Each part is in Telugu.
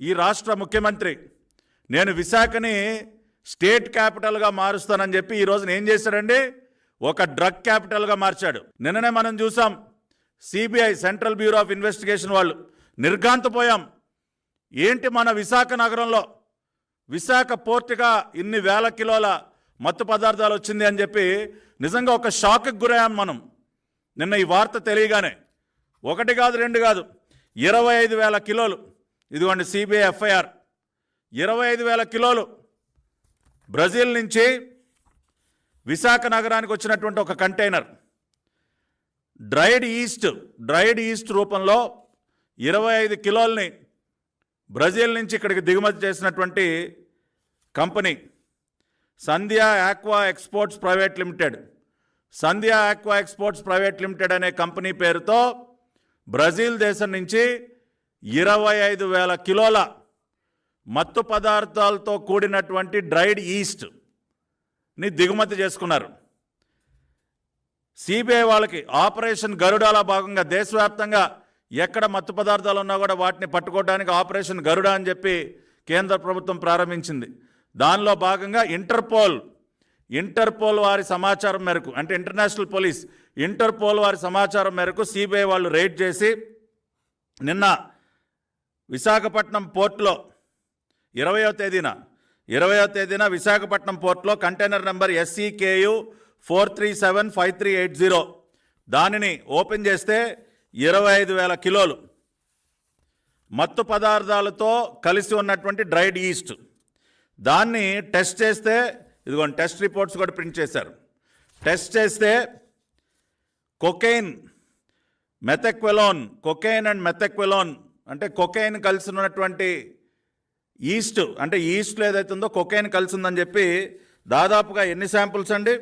ఈ రాష్ట్ర ముఖ్యమంత్రి. నేను విశాఖని స్టేట్ క్యాపిటల్గా మారుస్తానని చెప్పి ఈ రోజున ఏం చేశాడండి? ఒక డ్రగ్ క్యాపిటల్గా మార్చాడు. నిన్ననే మనం చూసాం. CBI central bureau of investigation వాళ్ళు నిర్ఘాంతపోయాం ఏంటి మన విశాఖ నగరంలో? విశాఖ పోర్టుగా ఇన్ని వేల కిలోల మత్తు పదార్థాలు వచ్చింది అని చెప్పి నిజంగా ఒక షాక్కి గురయ్యాం మనం. నిన్న ఈ వార్త తెలియగానే. ఒకటి కాదు రెండు కాదు. ఇరవై ఐదు వేల కిలోలు ఇదిగోండి సిబిఐ ఎఫ్ఐఆర్. ఇరవై ఐదు వేల కిలోలు బ్రెజిల్ నుంచి విశాఖ నగరానికి వచ్చినటువంటి ఒక container. Dried yeast dried yeast రూపంలో ఇరవై ఐదు కిలోల్ని బ్రెజిల్ నుంచి ఇక్కడికి దిగుమతి చేసినటువంటి company Sandhya aqua exports private limited. Sandhya aqua exports private limited అనే కంపెనీ పేరుతో బ్రెజిల్ దేశం నుంచి ఇరవై ఐదు వేల కిలోల మత్తు పదార్థాలతో కూడినటువంటి డ్రైడ్ ఈస్ట్ని దిగుమతి చేసుకున్నారు. సిబిఐ వాళ్ళకి ఆపరేషన్ గరుడాల భాగంగా దేశవ్యాప్తంగా ఎక్కడ మత్తు పదార్థాలు ఉన్నా కూడా వాటిని పట్టుకోవడానికి ఆపరేషన్ గరుడ అని చెప్పి కేంద్ర ప్రభుత్వం ప్రారంభించింది. దానిలో భాగంగా ఇంటర్పోల్ ఇంటర్పోల్ వారి సమాచారం మేరకు అంటే ఇంటర్నేషనల్ పోలీస్ ఇంటర్పోల్ వారి సమాచారం మేరకు సిబిఐ వాళ్ళు రైడ్ చేసి నిన్న విశాఖపట్నం పోర్టులో ఇరవయో తేదీన ఇరవయో తేదీన విశాఖపట్నం పోర్టులో container number SCKU four three seven five three eight zero. దానిని ఓపెన్ చేస్తే ఇరవై ఐదు వేల కిలోలు. మత్తు పదార్థాలతో కలిసి ఉన్నటువంటి డ్రైడ్ ఈస్ట్. దాన్ని టెస్ట్ చేస్తే ఇదిగోండి టెస్ట్ రిపోర్ట్స్ కూడా ప్రింట్ చేశారు. టెస్ట్ చేస్తే cocaine methaqualone cocaine and methaqualone అంటే కొకెయిన్ కలిసి ఉన్నటువంటి ఈస్ట్ అంటే ఈస్ట్లో ఏదైతే ఉందో కొకైన్ కలిసి ఉందని చెప్పి దాదాపుగా ఎన్ని శాంపుల్స్ అండి?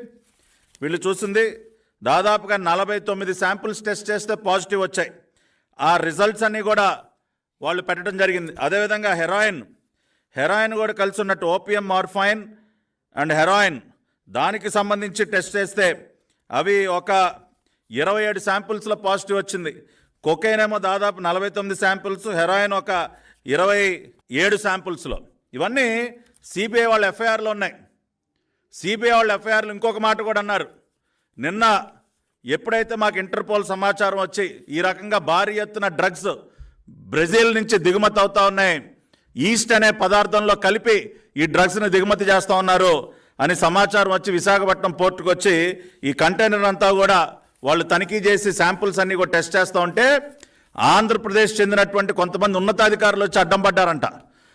వీళ్ళు చూసింది. దాదాపుగా నలభై తొమ్మిది శాంపుల్స్ టెస్ట్ చేస్తే పాజిటివ్ వచ్చాయి. ఆ రిజల్ట్స్ అన్నీ కూడా వాళ్ళు పెట్టడం జరిగింది. అదేవిధంగా హెరాయిన్. హెరాయిన్ కూడా కలిసి ఉన్నట్టు ఓపిఎం మార్ఫైన్ అండ్ హెరాయిన్. దానికి సంబంధించి టెస్ట్ చేస్తే అవి ఒక ఇరవై ఏడు శాంపుల్స్లో పాజిటివ్ వచ్చింది. కొకైన్ ఏమో దాదాపు నలభై తొమ్మిది శాంపుల్స్ హెరాయిన్ ఒక ఇరవై ఏడు శాంపుల్స్లో. ఇవన్నీ సిబిఐ వాళ్ళ ఎఫ్ఐఆర్లో ఉన్నాయి. సిబిఐ వాళ్ళ ఎఫ్ఐఆర్లు ఇంకొక మాట కూడా అన్నారు. నిన్న ఎప్పుడైతే మాకు ఇంటర్పోల్ సమాచారం వచ్చి ఈ రకంగా భారీ ఎత్తున డ్రగ్స్ బ్రెజిల్ నుంచి దిగుమతి అవుతా ఉన్నాయి ఈస్ట్ అనే పదార్థంలో కలిపి ఈ డ్రగ్స్ని దిగుమతి చేస్తూ ఉన్నారు అని సమాచారం వచ్చి విశాఖపట్నం పోర్టుకు వచ్చి ఈ కంటైనర్ అంతా కూడా వాళ్ళు తనిఖీ చేసి శాంపుల్స్ అన్నీ కూడా టెస్ట్ చేస్తూ ఉంటే ఆంధ్రప్రదేశ్ చెందినటువంటి కొంతమంది ఉన్నతాధికారులు వచ్చి అడ్డం పడ్డారంట.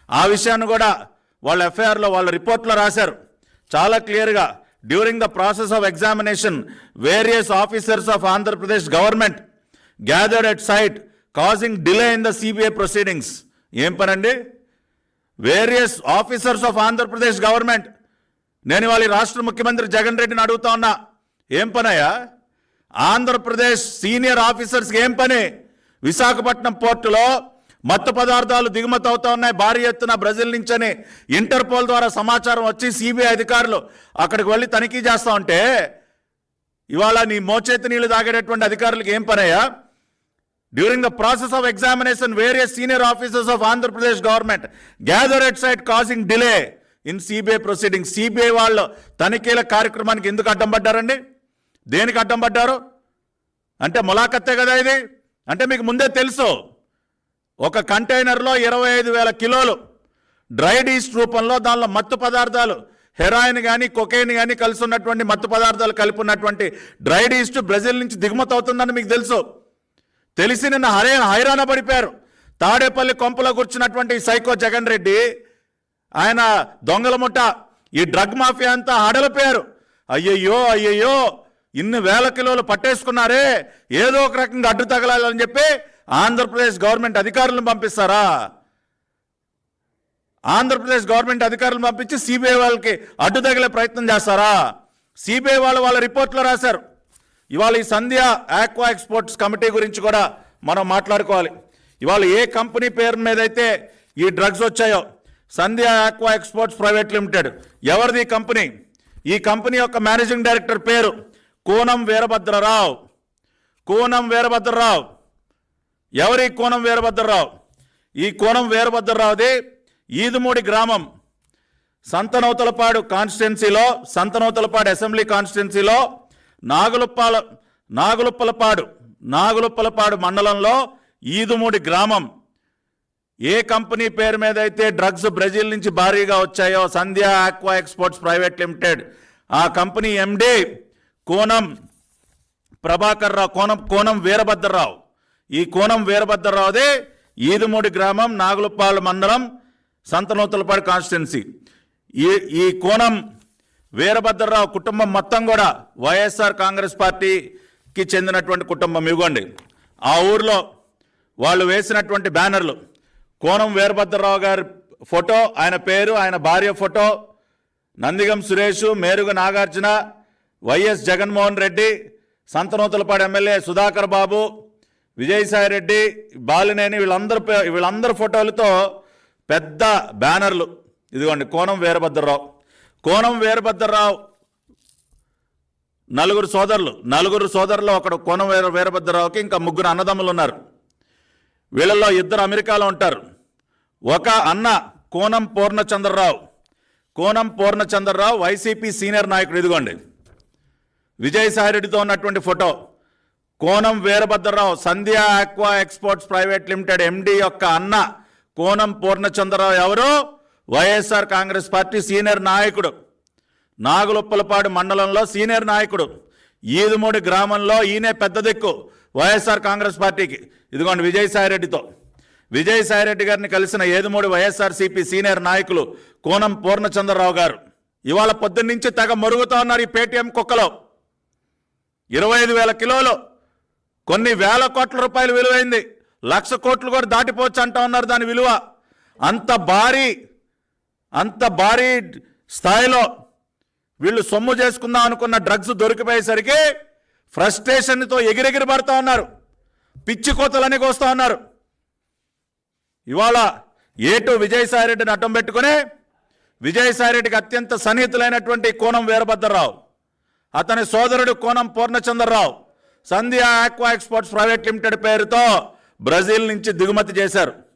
ఆ విషయాన్ని కూడా వాళ్ళ ఎఫ్ఐఆర్లో వాళ్ళ రిపోర్ట్లో రాశారు. చాలా క్లియర్గా during the process of examination various officers of Andhra Pradesh government gathered at site causing delay in the CBI proceedings ఏం పనండి? Various officers of Andhra Pradesh government. నేను వాళ్ళ రాష్ట్ర ముఖ్యమంత్రి జగన్ రెడ్డిని అడుగుతా ఉన్నా. ఏం పనయ్యా? ఆంధ్రప్రదేశ్ సీనియర్ ఆఫీసర్స్కి ఏం పని? విశాఖపట్నం పోర్టులో మత్తు పదార్థాలు దిగుమతి అవుతా ఉన్నాయి. భారీ ఎత్తున బ్రెజిల్ నుంచని ఇంటర్పోల్ ద్వారా సమాచారం వచ్చి సిబిఐ అధికారులు అక్కడికి వెళ్ళి తనిఖీ చేస్తా ఉంటే ఇవాళ నీ మోచేతి నీళ్ళు తాగేటటువంటి అధికారులకు ఏం పనయ్యా? During the process of examination various senior officers of Andhra Pradesh government gather at site causing delay in CBI proceeding CBI వాళ్ళు తనిఖీల కార్యక్రమానికి ఎందుకు అడ్డం పడ్డారండి? దేనికి అడ్డం పడ్డారు? అంటే ములాఖత్తే కదా ఇది? అంటే మీకు ముందే తెలుసు. ఒక కంటైనర్లో ఇరవై ఐదు వేల కిలోలు డ్రైడ్ ఈస్ట్ రూపంలో దానిలో మత్తు పదార్థాలు హెరాయిన్ కానీ కొకైన్ కానీ కలిసి ఉన్నటువంటి మత్తు పదార్థాలు కలిపి ఉన్నటువంటి డ్రైడ్ ఈస్ట్ బ్రెజిల్ నుంచి దిగుమతి అవుతుందని మీకు తెలుసు. తెలిసి నిన్న హరే హైరాణ పడిపోయారు. తాడేపల్లి కొంపలో కూర్చున్నటువంటి సైకో జగన్ రెడ్డి ఆయన దొంగల ముఠ ఈ డ్రగ్ మాఫియా అంతా హడలిపోయారు. అయ్యయ్యో అయ్యయ్యో ఇన్ని వేల కిలోలు పట్టేసుకున్నారే ఏదో ఒక రకంగా అడ్డు తగలాలని చెప్పి ఆంధ్రప్రదేశ్ గవర్నమెంట్ అధికారులను పంపిస్తారా? ఆంధ్రప్రదేశ్ గవర్నమెంట్ అధికారులను పంపించి సిబిఐ వాళ్ళకి అడ్డు తగిలే ప్రయత్నం చేస్తారా? సిబిఐ వాళ్ళు వాళ్ళ రిపోర్ట్లో రాశారు. ఇవాళ ఈ సంధ్య ఆక్వా ఎక్స్పోర్ట్స్ కమిటీ గురించి కూడా మనం మాట్లాడుకోవాలి. ఇవాళ ఏ కంపెనీ పేరు మీద అయితే ఈ డ్రగ్స్ వచ్చాయో Sandhya aqua exports private limited. ఎవరిది ఈ కంపెనీ? ఈ కంపెనీ యొక్క మేనేజింగ్ డైరెక్టర్ పేరు. కోనం వీరభద్రరావు. కోనం వీరభద్రరావు. ఎవరి కోనం వీరభద్రరావు? ఈ కోణం వీరభద్రరావుది ఈదుమూడి గ్రామం. సంతనూతలపాడు కాన్స్టిట్యున్సీలో సంతనూతలపాడు అసెంబ్లీ కాన్స్టిట్యున్సీలో నాగులుప్పాల నాగులుప్పలపాడు నాగులుప్పలపాడు మండలంలో ఈదుమూడి గ్రామం. ఏ కంపెనీ పేరు మీద అయితే డ్రగ్స్ బ్రెజిల్ నుంచి భారీగా వచ్చాయో Sandhya aqua exports private limited ఆ కంపెనీ ఎండి కోనం ప్రభాకర్ రావు కోనం కోనం వీరభద్రరావు. ఈ కోనం వీరభద్రరావుదే ఈదుమూడి గ్రామం నాగులపాడు మండలం సంతనూతలపాడు కాన్స్టిట్యున్సీ. ఈ ఈ కోణం వీరభద్రరావు కుటుంబం మొత్తం కూడా వైఎస్ఆర్ కాంగ్రెస్ పార్టీకి చెందినటువంటి కుటుంబం. ఇవ్వండి ఆ ఊర్లో వాళ్ళు వేసినటువంటి బ్యానర్లు. కోణం వీరభద్రరావు గారి ఫోటో ఆయన పేరు ఆయన భార్య photo Nandigam Suresh Meruga Nagarjuna YS Jaganmohan Reddy Santhanuthalapadu MLA Sudhakar Babu Vijayasai Reddy Balineni వీళ్ళందరూ వీళ్ళందరి ఫోటోలతో పెద్ద బ్యానర్లు. ఇదిగోండి కోనం వీరభద్రరావు. కోనం వీరభద్రరావు నలుగురు సోదరులు. నలుగురు సోదరులు ఒకడు కోనం వీర వీరభద్రరావుకి ఇంకా ముగ్గురు అన్నదమ్ములు ఉన్నారు. వీళ్ళల్లో ఇద్దరు అమెరికాలో ఉంటారు. ఒక అన్న కోనం పూర్ణచంద్రరావు. కోనం పూర్ణచంద్రరావు వైసీపీ సీనియర్ నాయకుడు. ఇదిగోండి. విజయసాయిరెడ్డితో ఉన్నటువంటి photo. Konam Veerabhadra Rao Sandhya aqua exports private limited MD యొక్క అన్న కోనం పూర్ణచంద్రరావు ఎవరు? వైఎస్ఆర్ కాంగ్రెస్ పార్టీ సీనియర్ నాయకుడు. నాగులుప్పలపాడు మండలంలో సీనియర్ నాయకుడు. ఈదుమూడి గ్రామంలో ఈయనే పెద్ద దిక్కు వైఎస్ఆర్ కాంగ్రెస్ పార్టీకి. ఇదిగోండి విజయసాయిరెడ్డితో విజయసాయిరెడ్డి గారిని కలిసిన ఏదుమూడి వైఎస్ఆర్సీపీ సీనియర్ నాయకులు కోనం పూర్ణచంద్రరావు గారు. ఇవాళ పొద్దున్నుంచి తెగ మరుగుతూ ఉన్నారు ఈ పేటీఎం కుక్కలో. ఇరవై ఐదు వేల కిలోలు. కొన్ని వేల కోట్ల రూపాయలు విలువైంది. లక్ష కోట్లు కూడా దాటిపోవచ్చు అంటా ఉన్నారు దాని విలువ. అంత భారీ అంత భారీ స్థాయిలో వీళ్ళు సొమ్ము చేసుకుందాం అనుకున్న డ్రగ్స్ దొరికిపోయేసరికి ఫ్రస్ట్రేషన్తో ఎగిరెగిరి పడుతూ ఉన్నారు. పిచ్చి కోతలని కోస్తూ ఉన్నారు. ఇవాళ ఏటు విజయసాయిరెడ్డిని అడ్డం పెట్టుకుని విజయసాయిరెడ్డికి అత్యంత సన్నిహితులైనటువంటి కోణం వీరభద్రరావు. అతని సోదరుడు Konam Purnachandra Rao Sandhya aqua exports private limited పేరుతో బ్రెజిల్ నుంచి దిగుమతి చేశారు.